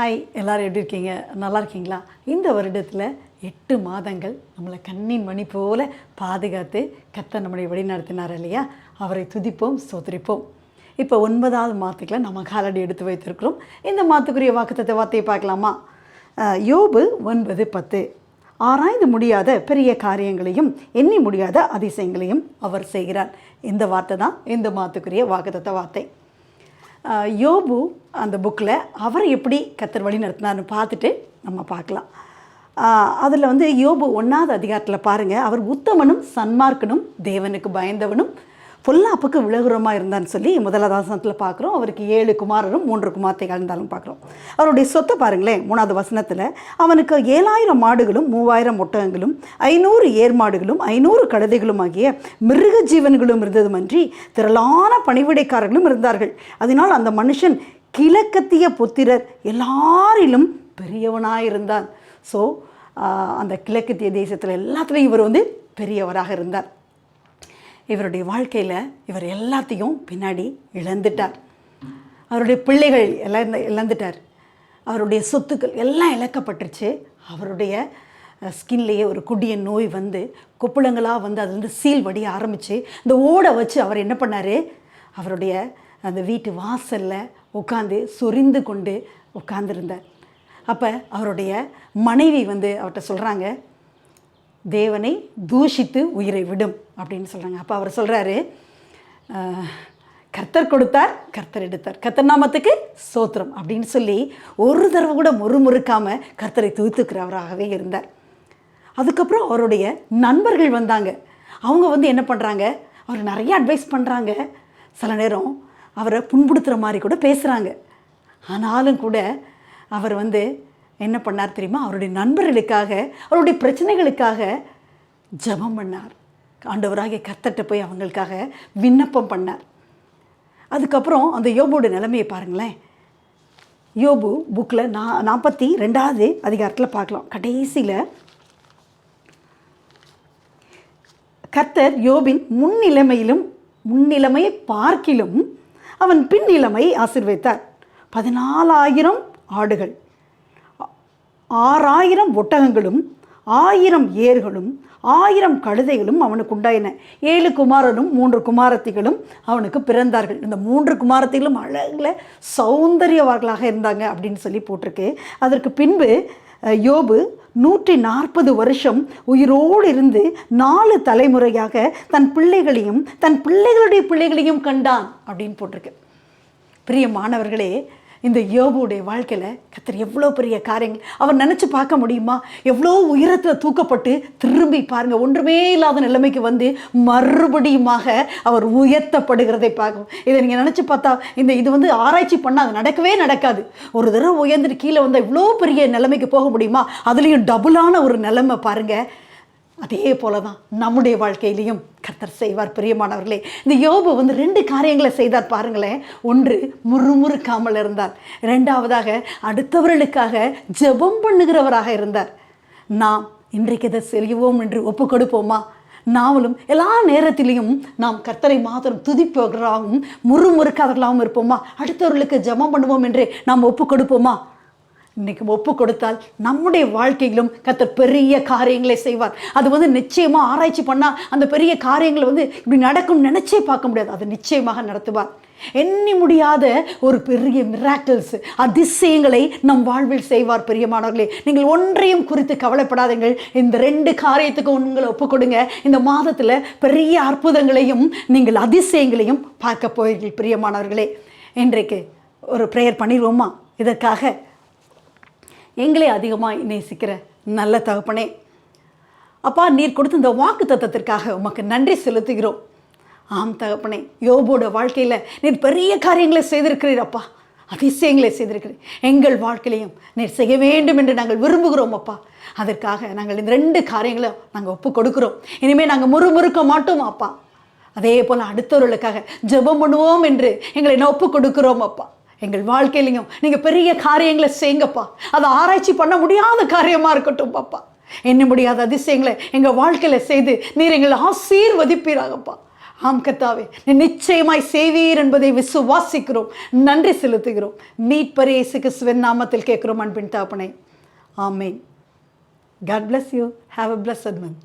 Hi எல்லாரும் எப்படி இருக்கீங்க? நல்லா இருக்கீங்களா? இந்த வருடத்தில் எட்டு மாதங்கள் நம்மளை கண்ணின் மணி போல் பாதுகாத்து கத்த நம்மளை வழிநடத்தினார் இல்லையா? அவரை துதிப்போம் சோதரிப்போம் இப்போ ஒன்பதாவது மாதத்துக்குள்ள நம்ம காலடி எடுத்து வைத்திருக்கிறோம். இந்த மாதத்துக்குரிய வாக்குத்தத்தை வார்த்தையை பார்க்கலாமா? யோபு ஒன்பது பத்து. ஆராய்ந்து முடியாத பெரிய காரியங்களையும் எண்ணி முடியாத அதிசயங்களையும் அவர் செய்கிறார். இந்த வார்த்தை தான் இந்த மாதத்துக்குரிய வாக்குத்தத்த வார்த்தை. யோபு அந்த புக்கில் அவரை எப்படி கத்தர் வழி நடத்தினார்னு பார்த்துட்டு நம்ம பார்க்கலாம். அதில் வந்து யோபு ஒன்றாவது அதிகாரத்தில் பாருங்கள் அவர் உத்தமனும் சன்மார்க்கனும் தேவனுக்கு பயந்தவனும் பொல்லாப்புக்கு விலகுரமாக இருந்தான்னு சொல்லி முதலாவது பார்க்குறோம் அவருக்கு ஏழு குமாரரும் மூன்று குமார்த்தைகள் இருந்தாலும் பார்க்குறோம் அவருடைய சொத்தை பாருங்களேன் மூணாவது வசனத்தில் அவனுக்கு ஏழாயிரம் மாடுகளும் மூவாயிரம் ஒட்டகங்களும் ஐநூறு ஏர் மாடுகளும் ஐநூறு கழுதைகளும் ஆகிய மிருக ஜீவன்களும் இருந்ததுமன்றி திரளான பணிவிடைக்காரர்களும் இருந்தார்கள். அதனால் அந்த மனுஷன் கிழக்கத்திய புத்திரர் எல்லாரிலும் பெரியவனாயிருந்தான். ஸோ அந்த கிழக்கத்திய தேசத்தில் எல்லாத்துலேயும் இவர் வந்து பெரியவராக இருந்தார். இவருடைய வாழ்க்கையில் இவர் எல்லாத்தையும் பின்னாடி இழந்துட்டார். அவருடைய பிள்ளைகள் எல்லாம் இழந்துட்டார். அவருடைய சொத்துக்கள் எல்லாம் இழக்கப்பட்டுருச்சு. அவருடைய ஸ்கின்லேயே ஒரு குடிய நோய் வந்து கொப்புளங்களாக வந்து அதுலேருந்து சீல் வடிய ஆரம்பித்து இந்த ஓடை வச்சு அவர் என்ன பண்ணார்? அவருடைய அந்த வீட்டு வாசலில் உட்காந்து சொரிந்து கொண்டு உட்காந்துருந்தார் அப்போ அவருடைய மனைவி வந்து அவர்கிட்ட சொல்கிறாங்க தேவனை தூஷித்து உயிரை விடும் அப்படின்னு சொல்கிறாங்க அப்போ அவர் சொல்கிறாரு கர்த்தர் கொடுத்தார் கர்த்தர் எடுத்தார். கர்த்தர் நாமத்துக்கு சோத்திரம். அப்படின்னு சொல்லி ஒரு தடவை கூட முறுமுறுக்காமல் கர்த்தரை தூத்துக்கிறவராகவே இருந்தார். அதுக்கப்புறம் அவருடைய நண்பர்கள் வந்தாங்க. அவங்க வந்து என்ன பண்ணுறாங்க அவர் நிறைய அட்வைஸ் பண்ணுறாங்க சில நேரம் அவரை புண்படுத்துகிற மாதிரி கூட பேசுகிறாங்க ஆனாலும் கூட அவர் வந்து என்ன பண்ணார் தெரியுமா? அவருடைய நண்பர்களுக்காக அவருடைய பிரச்சனைகளுக்காக ஜெபம் பண்ணார். ஆண்டவராகிய கத்தட்ட போய் அவங்களுக்காக விண்ணப்பம் பண்ணார். அதுக்கப்புறம் அந்த யோபோட நிலைமையை பாருங்களேன். யோபு புக்கில் நா நாற்பத்தி ரெண்டாவது அதிகாரத்தில் பார்க்கலாம். கடைசியில் கர்த்தர் யோபின் முன்னிலைமையிலும் முன்னிலைமையை பார்க்கிலும் அவன் பின்னிலைமை ஆசீர்வதித்தார். பதினாலாயிரம் ஆடுகள். ஆறாயிரம் ஒட்டகங்களும் ஆயிரம் ஏர்களும் ஆயிரம் கழுதைகளும் அவனுக்கு உண்டாயின. ஏழு குமாரனும் மூன்று குமாரத்திகளும் அவனுக்கு பிறந்தார்கள். இந்த மூன்று குமாரத்திகளும் அழகில் சௌந்தரியவர்களாக இருந்தாங்க அப்படின்னு சொல்லி போட்டிருக்கு. அதற்கு பின்பு யோபு நூற்றி நாற்பது வருஷம் உயிரோடு இருந்து நாலு தலைமுறையாக தன் பிள்ளைகளையும் தன் பிள்ளைகளுடைய பிள்ளைகளையும் கண்டான் அப்படின்னு போட்டிருக்கு. பிரியமானவர்களே இந்த யோபுடைய வாழ்க்கையில் கத்தர் எவ்வளோ பெரிய காரியங்கள். அவர் நினச்சி பார்க்க முடியுமா? எவ்வளோ உயரத்தில் தூக்கப்பட்டு திரும்பி பாருங்கள் ஒன்றுமே இல்லாத நிலைமைக்கு வந்து மறுபடியுமாக அவர் உயர்த்தப்படுகிறதை பார்க்கும் இதை நீங்கள் நினச்சி பார்த்தா இந்த இது வந்து ஆராய்ச்சி பண்ணால் அது நடக்கவே நடக்காது. ஒரு தடவை உயர்ந்துட்டு கீழே வந்தால் இவ்வளோ பெரிய நிலைமைக்கு போக முடியுமா? அதுலேயும் டபுளான ஒரு நிலைமை பாருங்கள் அதே போல தான் நம்முடைய வாழ்க்கையிலையும் கர்த்தர் செய்வார் பிரியமானவர்களே. இந்த யோபு வந்து ரெண்டு காரியங்களை செய்தார் பாருங்களேன். ஒன்று முறுமுறுக்காமல் இருந்தார். ரெண்டாவதாக அடுத்தவர்களுக்காக ஜெபம் பண்ணுகிறவராக இருந்தார். நாம் இன்றைக்கு இதை செய்வோம் என்று ஒப்பு கொடுப்போமா நாமளும் எல்லா நேரத்திலையும் நாம் கர்த்தரை மாத்திரம் துதிப்பவர்களாகவும் முறுமுறுக்காதவர்களாகவும் இருப்போமா? அடுத்தவர்களுக்கு ஜெபம் பண்ணுவோம் என்று நாம் ஒப்பு கொடுப்போமா இன்னைக்கு ஒப்பு கொடுத்தால் நம்முடைய வாழ்க்கையிலும் கத்தர் பெரிய காரியங்களை செய்வார். அது வந்து நிச்சயமாக ஆராய்ச்சி பண்ணால் அந்த பெரிய காரியங்களை வந்து இப்படி நடக்கும் நினச்சே பார்க்க முடியாது. அது நிச்சயமாக நடத்துவார். எண்ணி முடியாத ஒரு பெரிய மிராக்கிள்ஸ் அதிசயங்களை நம் வாழ்வில் செய்வார் பெரியமானவர்களே. நீங்கள் ஒன்றையும் குறித்து கவலைப்படாதீங்கள் இந்த ரெண்டு காரியத்துக்கு உங்களை ஒப்புக்கொடுங்க இந்த மாதத்தில் பெரிய அற்புதங்களையும் நீங்கள் அதிசயங்களையும் பார்க்க போகிறீர்கள் பிரியமானவர்களே. இன்றைக்கு ஒரு ப்ரேயர் பண்ணிடுவோமா? இதற்காக எங்களே அதிகமாக நேசிக்கிற நல்ல தகப்பனே. அப்பா நீர் கொடுத்த இந்த வாக்கு தத்தத்திற்காக உமக்கு நன்றி செலுத்துகிறோம். ஆம் தகப்பனே யோபோட வாழ்க்கையில் நீர் பெரிய காரியங்களை செய்திருக்கிறீர் அப்பா. அதிசயங்களை செய்திருக்கிறீர். எங்கள் வாழ்க்கையிலையும் நீர் செய்ய வேண்டும் என்று நாங்கள் விரும்புகிறோம் அப்பா. அதற்காக நாங்கள் இந்த ரெண்டு காரியங்களும் நாங்கள் ஒப்பு கொடுக்குறோம். இனிமேல் நாங்கள் முறுமுறுக்க மாட்டோம் அப்பா. அதே போல் அடுத்தவர்களுக்காக ஜெபம் பண்ணுவோம் என்று எங்களை நான் ஒப்பு கொடுக்குறோம் அப்பா. எங்கள் வாழ்க்கையிலையும் நீங்கள் பெரிய காரியங்களை செய்யுங்கப்பா. அதை ஆராய்ச்சி பண்ண முடியாத காரியமாக இருக்கட்டும் பாப்பா. என்ன முடியாத அதிசயங்களை எங்கள் வாழ்க்கையில் செய்து நீர் எங்களை ஆசீர்வதிப்பீராகப்பா. ஆம் கத்தாவே நீ நிச்சயமாய் செய்வீர் என்பதை விசுவாசிக்கிறோம். நன்றி செலுத்துகிறோம். மீட்பர் இயேசு கிறிஸ்துவின் நாமத்தில் கேட்குறோம் அன்பின் தாப்பனை ஆமேன். God bless you have a blessed one.